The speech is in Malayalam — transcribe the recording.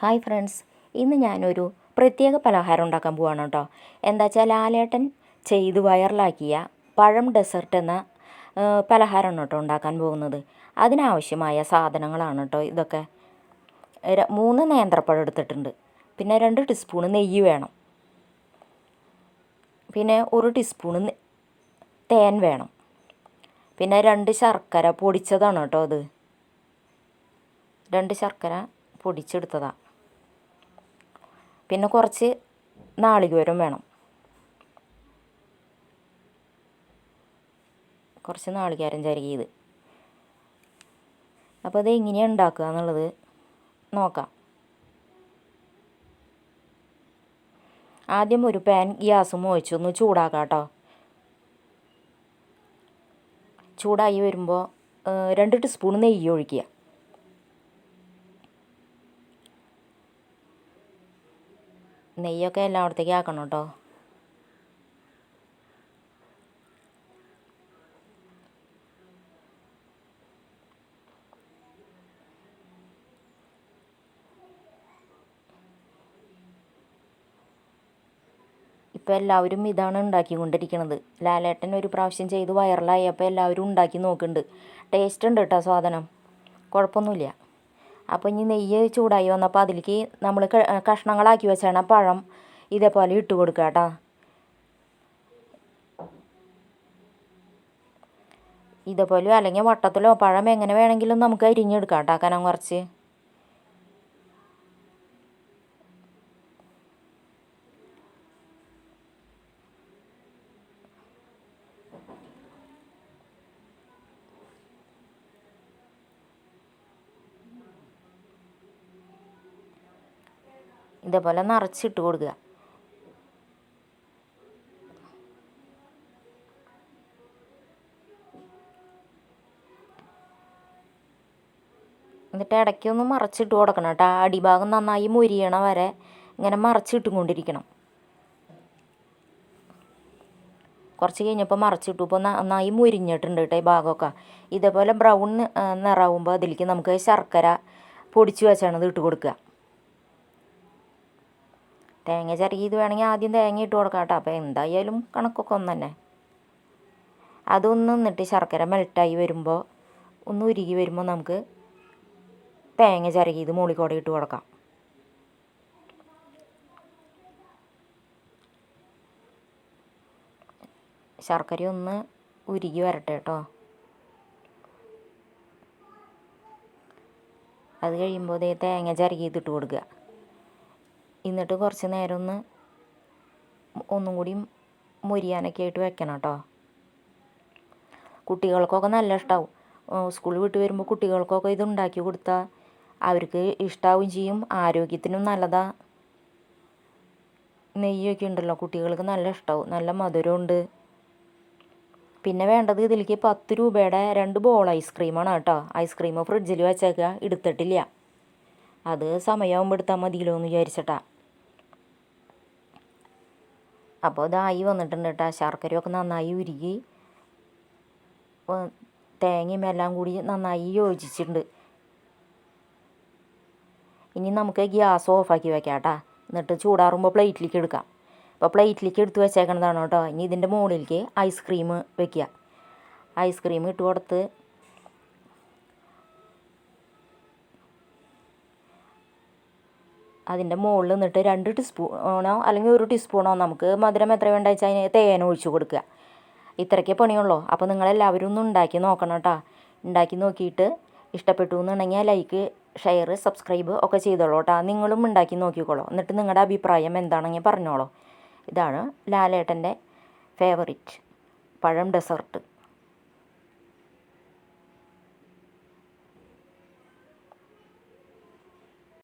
ഹായ് ഫ്രണ്ട്സ് ഇന്ന് ഞാനൊരു പ്രത്യേക പലഹാരം ഉണ്ടാക്കാൻ പോവാണ് കേട്ടോ. എന്താ വെച്ചാൽ ലാലേട്ടൻ ചെയ്ത് വൈറലാക്കിയ പഴം ഡെസേർട്ട് എന്ന പലഹാരമാണ് കേട്ടോ ഉണ്ടാക്കാൻ പോകുന്നത്. അതിനാവശ്യമായ സാധനങ്ങളാണ് കേട്ടോ ഇതൊക്കെ. മൂന്ന് നേന്ത്രപ്പഴം എടുത്തിട്ടുണ്ട്. പിന്നെ രണ്ട് ടീസ്പൂൺ നെയ്യ് വേണം. പിന്നെ ഒരു ടീസ്പൂൺ തേൻ വേണം. പിന്നെ രണ്ട് ശർക്കര പൊടിച്ചതാണ് കേട്ടോ അത്. രണ്ട് ശർക്കര പൊടിച്ചെടുത്തതാണ് പിന്നെ കുറച്ച് നാളികേരം വേണം. കുറച്ച് നാളികേരം ചരുകിയത് അപ്പോൾ അത് എങ്ങനെയാണ് ഉണ്ടാക്കുക എന്നുള്ളത് നോക്കാം. ആദ്യം ഒരു പാൻ ഗ്യാസും മോയിച്ചൊന്ന് ചൂടാക്കാം കേട്ടോ. ചൂടായി വരുമ്പോൾ രണ്ട് ടീസ്പൂൺ നെയ്യ് ഒഴിക്കുക. നെയ്യൊക്കെ എല്ലായിടത്തേക്കും ആക്കണം കേട്ടോ. ഇപ്പോൾ എല്ലാവരും ഇതാണ് ഉണ്ടാക്കിക്കൊണ്ടിരിക്കുന്നത് ലാലേട്ടൻ ഒരു പ്രാവശ്യം ചെയ്ത് വൈറലായപ്പോൾ എല്ലാവരും ഉണ്ടാക്കി നോക്കുന്നുണ്ട്. ടേസ്റ്റ് ഉണ്ട് കേട്ടോ സാധനം. കുഴപ്പമൊന്നുമില്ല. അപ്പോൾ ഇനി നെയ്യ് ചൂടായി വന്നപ്പോൾ അതിലേക്ക് നമ്മൾ കഷ്ണങ്ങളാക്കി വെച്ചാണ് പഴം ഇതേപോലെ ഇട്ട് കൊടുക്കുക കേട്ടോ. ഇതേപോലെ അല്ലെങ്കിൽ വട്ടത്തിലോ പഴം എങ്ങനെ വേണമെങ്കിലും നമുക്ക് അരിഞ്ഞെടുക്കാം കേട്ടോ കനം കുറച്ച്. ഇതേപോലെ നിറച്ചിട്ട് കൊടുക്കുക. എന്നിട്ട് ഇടയ്ക്കൊന്ന് മറച്ചിട്ട് കൊടുക്കണം കേട്ടോ. അടിഭാഗം നന്നായി മുരിയണ വരെ ഇങ്ങനെ മറച്ചിട്ടും കൊണ്ടിരിക്കണം. കുറച്ച് കഴിഞ്ഞപ്പോൾ മറച്ചിട്ടു. ഇപ്പോൾ നന്നായി മുരിഞ്ഞിട്ടുണ്ട് കേട്ടോ ഈ ഭാഗമൊക്കെ. ഇതേപോലെ ബ്രൗൺ നിറാവുമ്പോൾ അതിലേക്ക് നമുക്ക് ശർക്കര പൊടിച്ച് വെച്ചാണ് ഇത് ഇട്ട് കൊടുക്കുക. തേങ്ങ ചെറിയത് വേണമെങ്കിൽ ആദ്യം തേങ്ങ ഇട്ട് കൊടുക്കാം കേട്ടോ. അപ്പോൾ എന്തായാലും കണക്കൊക്കെ ഒന്ന് തന്നെ. അതൊന്ന് നിന്നിട്ട് ശർക്കര മെൽട്ടായി വരുമ്പോൾ ഒന്ന് ഉരുകി വരുമ്പോൾ നമുക്ക് തേങ്ങ ചിരകിയത് മുകളിൽ ഇട്ട് കൊടുക്കാം. ശർക്കര ഒന്ന് ഉരുകി വരട്ടെ കേട്ടോ. അത് കഴിയുമ്പോൾ തേങ്ങ ചിരകിയത് ഇട്ട് കൊടുക്കുക. എന്നിട്ട് കുറച്ച് നേരം ഒന്ന് ഒന്നും കൂടി മൊരിയാനൊക്കെ ആയിട്ട് വെക്കണം കേട്ടോ കുട്ടികൾക്കൊക്കെ നല്ല ഇഷ്ടമാവും സ്കൂൾ വിട്ട് വരുമ്പോൾ കുട്ടികൾക്കൊക്കെ ഇത് ഉണ്ടാക്കി കൊടുത്താൽ അവർക്ക് ഇഷ്ടാവും ചെയ്യും. ആരോഗ്യത്തിനും നല്ലതാ. നെയ്യൊക്കെ ഉണ്ടല്ലോ കുട്ടികൾക്ക് നല്ല ഇഷ്ടമാവും നല്ല മധുരമുണ്ട്. പിന്നെ വേണ്ടത് ഇതിലേക്ക് പത്ത് രൂപയുടെ രണ്ട് ബോൾ ഐസ്ക്രീമാണ് കേട്ടോ. ഐസ്ക്രീം ഫ്രിഡ്ജിൽ വെച്ചേക്കുക എടുത്തിട്ടില്ല. അത് സമയമാകുമ്പോൾ എടുത്താൽ മതിയല്ലോ എന്ന് വിചാരിച്ചിട്ടാ. അപ്പോൾ ഇതായി വന്നിട്ടുണ്ട് കേട്ടോ. ശർക്കരയൊക്കെ നന്നായി ഉരുകി. തേങ്ങയും എല്ലാം കൂടി നന്നായി യോജിച്ചിട്ടുണ്ട്. ഇനി നമുക്ക് ഗ്യാസ് ഓഫാക്കി വെക്കാം കേട്ടോ. എന്നിട്ട് ചൂടാറുമ്പോൾ പ്ലേറ്റിലേക്ക് എടുക്കാം. അപ്പോൾ പ്ലേറ്റിലേക്ക് എടുത്ത് വെച്ചേക്കണതാണ് കേട്ടോ. ഇനി ഇതിന്റെ മുകളിലേക്ക് ഐസ്ക്രീം വെക്കുക. ഐസ്ക്രീം ഇട്ട് കൊടുത്ത് അതിന്റെ മുകളിൽ നിന്നിട്ട് രണ്ട് ടീസ്പൂണോ അല്ലെങ്കിൽ ഒരു ടീസ്പൂണോ നമുക്ക് മധുരം എത്ര വേണ്ട വെച്ചാൽ അതിന് തേൻ ഒഴിച്ചു കൊടുക്കുക. ഇത്രയ്ക്കേ പണിയുള്ളൂ. അപ്പോൾ നിങ്ങളെല്ലാവരും ഒന്ന് ഉണ്ടാക്കി നോക്കണം കേട്ടോ. ഉണ്ടാക്കി നോക്കിയിട്ട് ഇഷ്ടപ്പെട്ടു എന്നുണ്ടെങ്കിൽ ലൈക്ക് ഷെയർ സബ്സ്ക്രൈബ് ഒക്കെ ചെയ്തോളൂ കേട്ടോ. നിങ്ങളും ഉണ്ടാക്കി നോക്കിക്കോളൂ. എന്നിട്ട് നിങ്ങളുടെ അഭിപ്രായം എന്താണെങ്കിൽ പറഞ്ഞോളൂ. ഇതാണ് ലാലേട്ടന്റെ ഫേവറിറ്റ് പഴം ഡെസേർട്ട്